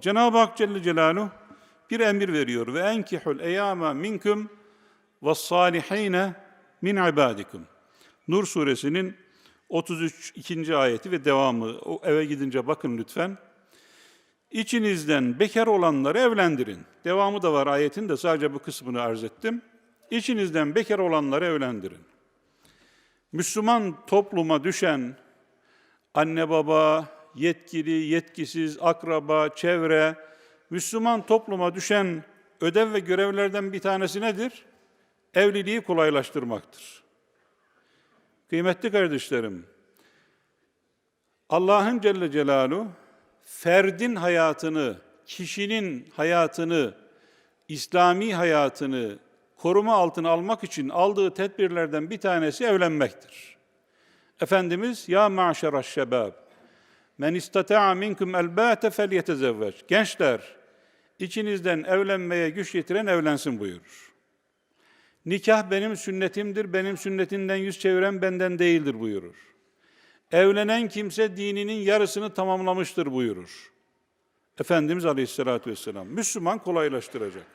Cenab-ı Hak Celle Celaluhu bir emir veriyor ve enkihul eyama minkum ve salihine min ibadikum. Nur suresinin 33 ikinci ayeti ve devamı. O eve gidince bakın lütfen. İçinizden bekar olanları evlendirin. Devamı da var ayetin de sadece bu kısmını arz ettim. İçinizden bekar olanları evlendirin. Müslüman topluma düşen anne baba, yetkili, yetkisiz, akraba, çevre, Müslüman topluma düşen ödev ve görevlerden bir tanesi nedir? Evliliği kolaylaştırmaktır. Kıymetli kardeşlerim, Allah'ın Celle Celaluhu ferdin hayatını, kişinin hayatını, İslami hayatını koruma altına almak için aldığı tedbirlerden bir tanesi evlenmektir. Efendimiz ya maşeraş şebab men istata'a minkum elbate felyetezevveç. Gençler içinizden evlenmeye güç yetiren evlensin buyurur. Nikah benim sünnetimdir, benim sünnetimden yüz çeviren benden değildir buyurur. Evlenen kimse dininin yarısını tamamlamıştır buyurur. Efendimiz Aleyhisselatü Vesselam. Müslüman kolaylaştıracak.